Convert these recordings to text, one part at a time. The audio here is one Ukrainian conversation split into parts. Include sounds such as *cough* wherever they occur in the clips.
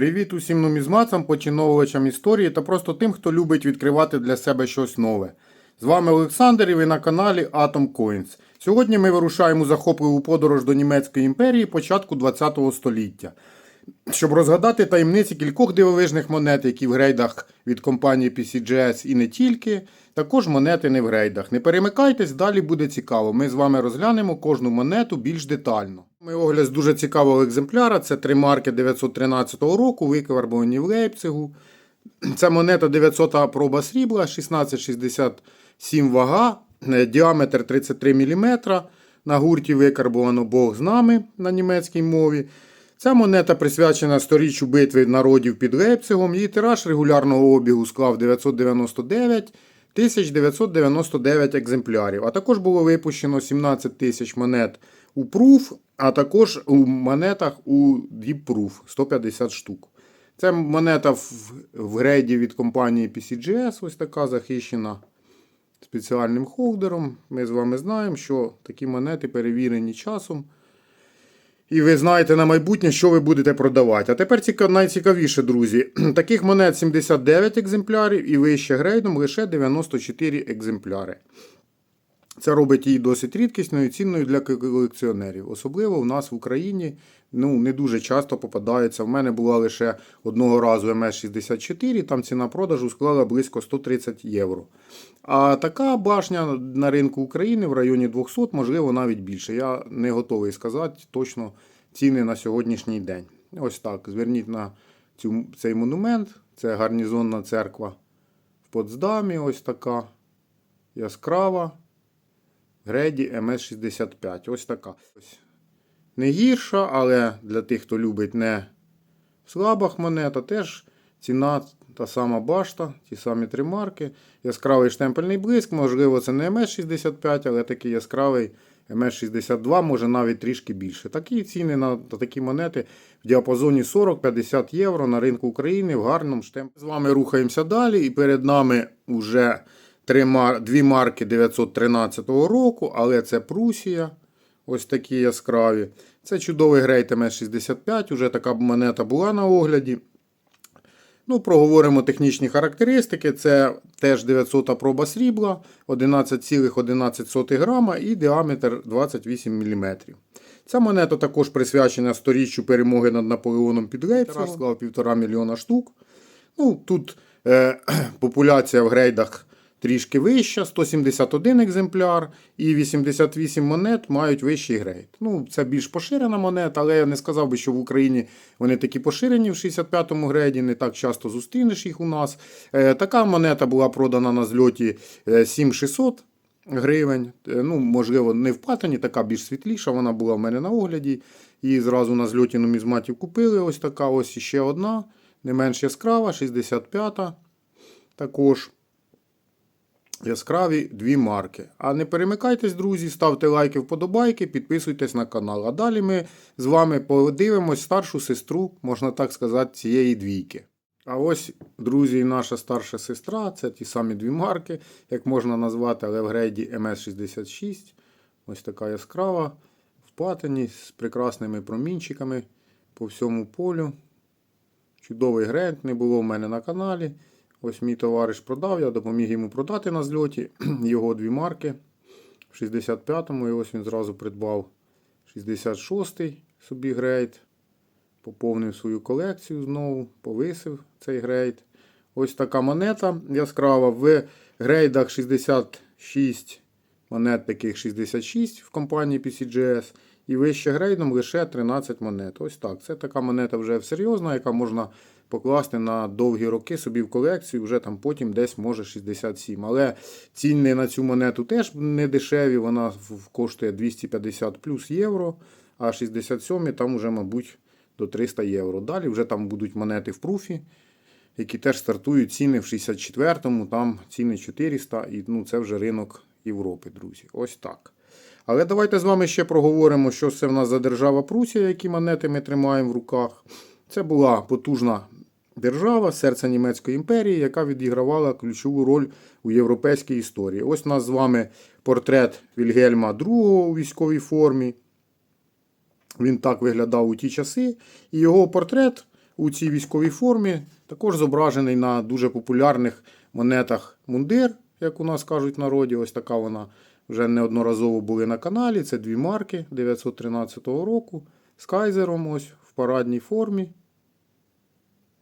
Привіт усім нумізматам, поціновувачам історії та просто тим, хто любить відкривати для себе щось нове. З вами Олександр і ви на каналі Atom Coins. Сьогодні ми вирушаємо захопливу подорож до Німецької імперії початку ХХ століття, щоб розгадати таємниці кількох дивовижних монет, які в грейдах від компанії PCGS і не тільки, також монети не в грейдах. Не перемикайтесь, далі буде цікаво. Ми з вами розглянемо кожну монету більш детально. Ми огляд з дуже цікавого екземпляра. Це три марки 913 року, викарбовані в Лейпцигу. Це монета 900 проба срібла, 1667 вага, е, діаметр 33 мм. На гурті викарбовано Бог з нами на німецькій мові. Ця монета присвячена сторіччю битви народів під Лейпцигом. Її тираж регулярного обігу склав 999 1999 екземплярів. А також було випущено 17 тисяч монет у Proof, а також у монетах у Deep Proof 150 штук. Це монета в, в грейді від компанії PCGS, ось така захищена спеціальним холдером. Ми з вами знаємо, що такі монети перевірені часом. І ви знаєте на майбутнє, що ви будете продавати. А тепер найцікавіше, друзі. *clears throat* Таких монет 79 екземплярів і вище грейдом лише 94 екземпляри. Це робить її досить рідкісною і цінною для колекціонерів. Особливо в нас в Україні ну, не дуже часто попадається. В мене була лише одного разу МС-64, там ціна продажу склала близько 130 євро. А така башня на ринку України в районі 200, можливо, навіть більше. Я не готовий сказати точно ціни на сьогоднішній день. Ось так. Зверніть на цю, цей монумент. Це гарнізонна церква в Потсдамі. Ось така яскрава. Греді МС-65. Ось така. Не гірша, але для тих, хто любить не в слабах монета, теж ціна та сама башта, ті самі три марки. Яскравий штемпельний блиск, можливо, це не МС-65, але такий яскравий МС-62, може навіть трішки більше. Такі ціни на такі монети в діапазоні 40-50 євро на ринку України в гарному штемпелі. З вами рухаємося далі, і перед нами вже три мар... дві марки 913 року, але це Прусія. Ось такі яскраві. Це чудовий грейт МС-65, уже така монета була на огляді. Ну, проговоримо технічні характеристики. Це теж 900 проба срібла, 11,11 грама і діаметр 28 мм. Ця монета також присвячена сторіччю перемоги над Наполеоном під Лейпцигом. склав 1,5 мільйона штук. Ну, тут е, *clears throat* популяція в грейдах трішки вища, 171 екземпляр і 88 монет мають вищий грейд. Ну, це більш поширена монета, але я не сказав би, що в Україні вони такі поширені в 65-му грейді, не так часто зустрінеш їх у нас. Е, така монета була продана на зльоті е, 7600 гривень. Е, Ну, можливо, не в патині, така більш світліша. Вона була в мене на огляді. Її зразу на зльоті нумізматів купили. Ось така. Ось ще одна, не менш яскрава, 65-та. Також яскраві дві марки. А не перемикайтесь, друзі, ставте лайки, вподобайки, підписуйтесь на канал. А далі ми з вами подивимось старшу сестру, можна так сказати, цієї двійки. А ось, друзі, наша старша сестра це ті самі дві марки, як можна назвати, але в грейді МС-66. Ось така яскрава в патині з прекрасними промінчиками по всьому полю. Чудовий грейд не було в мене на каналі. Ось мій товариш продав, я допоміг йому продати на зльоті *clears throat* його дві марки в 65-му. І ось він зразу придбав 66-й собі грейд. Поповнив свою колекцію знову, повисив цей грейд. Ось така монета яскрава. В грейдах 66 монет, таких 66 в компанії PCGS. І вище грейдом лише 13 монет. Ось так. Це така монета вже серйозна, яка можна покласти на довгі роки собі в колекцію, вже там потім десь може 67. Але ціни на цю монету теж не дешеві, вона коштує 250 плюс євро, а 67 там вже, мабуть, до 300 євро. Далі вже там будуть монети в пруфі, які теж стартують ціни в 64-му, там ціни 400, і ну, це вже ринок Європи, друзі. Ось так. Але давайте з вами ще проговоримо, що це в нас за держава Прусія, які монети ми тримаємо в руках. Це була потужна держава, серце Німецької імперії, яка відігравала ключову роль у європейській історії. Ось у нас з вами портрет Вільгельма II у військовій формі. Він так виглядав у ті часи. І його портрет у цій військовій формі. Також зображений на дуже популярних монетах мундир, як у нас кажуть в народі. Ось така вона вже неодноразово були на каналі. Це дві марки 913 року з кайзером ось в парадній формі.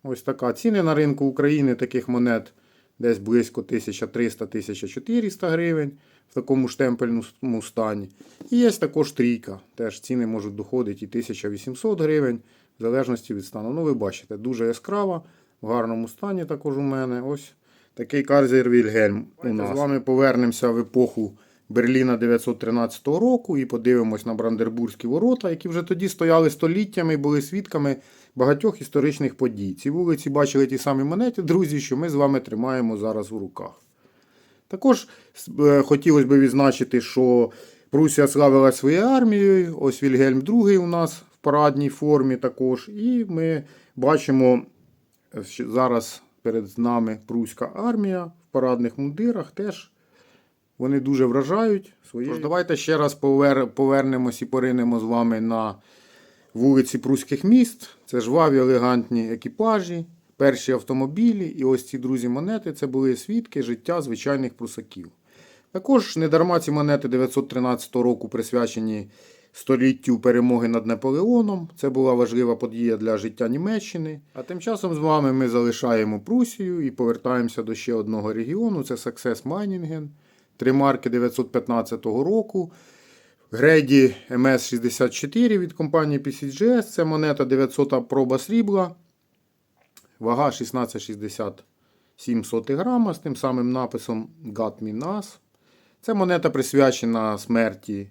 Ось така. Ціни на ринку України таких монет десь близько 1300-1400 гривень в такому штемпельному стані. І є також трійка. Теж ціни можуть доходити і 1800 гривень, в залежності від стану. Ну, ви бачите, дуже яскрава, в гарному стані також у мене. Ось такий Карзер Вільгельм. У нас. З вами повернемося в епоху Берліна 913 року і подивимось на Брандербурзькі ворота, які вже тоді стояли століттями і були свідками багатьох історичних подій. Ці вулиці бачили ті самі монети, друзі, що ми з вами тримаємо зараз у руках. Також е, хотілося б відзначити, що Прусія славила своєю армією. Ось Вільгельм II у нас в парадній формі також. І ми бачимо е, зараз перед нами Пруська армія в парадних мундирах теж. Вони дуже вражають своєю. Тож давайте ще раз повер... повернемось і поринемо з вами на вулиці Пруських міст. Це жваві елегантні екіпажі, перші автомобілі. І ось ці друзі монети це були свідки життя звичайних прусаків. Також недарма ці монети 913 року присвячені століттю перемоги над Наполеоном. Це була важлива подія для життя Німеччини. А тим часом з вами ми залишаємо Прусію і повертаємося до ще одного регіону. Це Саксес Майнінген. Три марки 915 року. Грейді МС-64 від компанії PCGS. Це монета 900 проба срібла. Вага 16,67 грама з тим самим написом God Me Nas. Це монета присвячена смерті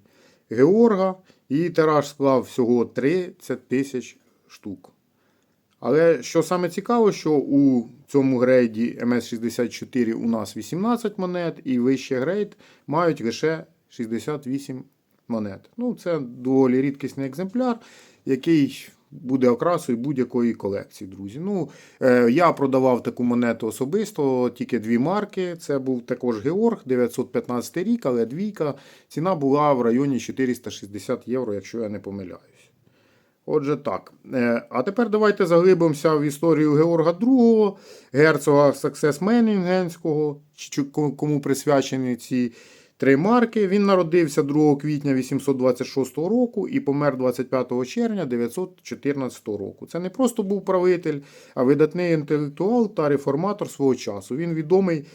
Георга. Її тираж склав всього 30 тисяч штук. Але що саме цікаво, що у цьому грейді МС-64 у нас 18 монет, і вищий грейд мають лише 68 монет. Ну, це доволі рідкісний екземпляр, який буде окрасою будь-якої колекції, друзі. Ну, е, Я продавав таку монету особисто, тільки дві марки. Це був також Георг, 915 рік, але двійка. Ціна була в районі 460 євро, якщо я не помиляюсь. Отже, так. Е, А тепер давайте заглибимося в історію Георга II, герцога Саксес Менінгенського, кому присвячені ці три марки. Він народився 2 квітня 826 року і помер 25 червня 914 року. Це не просто був правитель, а видатний інтелектуал та реформатор свого часу. Він відомий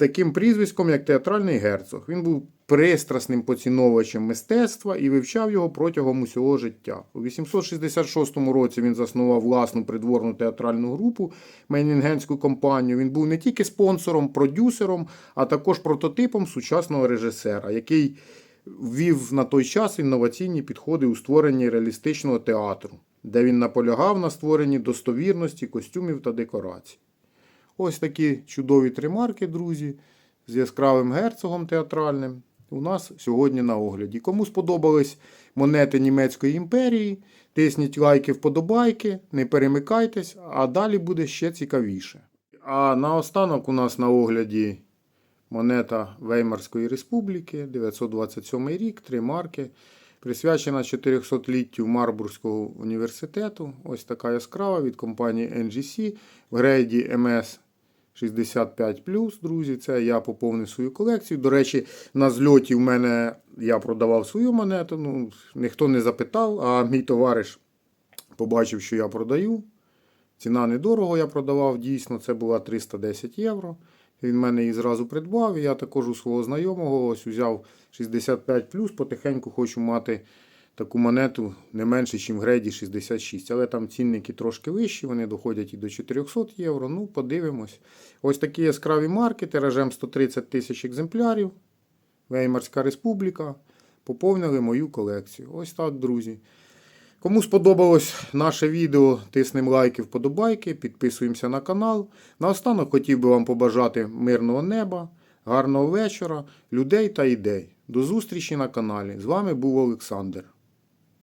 таким прізвиськом, як театральний герцог. Він був пристрасним поціновувачем мистецтва і вивчав його протягом усього життя. У 866 році він заснував власну придворну театральну групу Менінгенську компанію. Він був не тільки спонсором, продюсером, а також прототипом сучасного режисера, який ввів на той час інноваційні підходи у створенні реалістичного театру, де він наполягав на створенні достовірності костюмів та декорацій. Ось такі чудові три марки, друзі, з яскравим герцогом театральним. У нас сьогодні на огляді. Кому сподобались монети Німецької імперії, тисніть лайки вподобайки, не перемикайтесь, а далі буде ще цікавіше. А наостанок у нас на огляді монета Веймарської республіки, 927 рік, три марки. Присвячена 400-літтю Марбурзького університету. Ось така яскрава від компанії NGC в грейді MS 65 друзі. Це я поповнив свою колекцію. До речі, на зльоті в мене я продавав свою монету. Ну, Ніхто не запитав, а мій товариш побачив, що я продаю. Ціна недорого я продавав, дійсно, це була 310 євро. Він мене її зразу придбав. Я також у свого знайомого ось взяв 65 потихеньку хочу мати таку монету не менше, ніж в грейді 66. Але там цінники трошки вищі, вони доходять і до 400 євро. Ну, подивимось. Ось такі яскраві марки, тиражем 130 тисяч екземплярів. Веймарська республіка. Поповнили мою колекцію. Ось так, друзі. Кому сподобалось наше відео, тиснемо лайки, вподобайки, підписуємося на канал. Наостанок хотів би вам побажати мирного неба, гарного вечора, людей та ідей. До зустрічі на каналі. З вами був Олександр.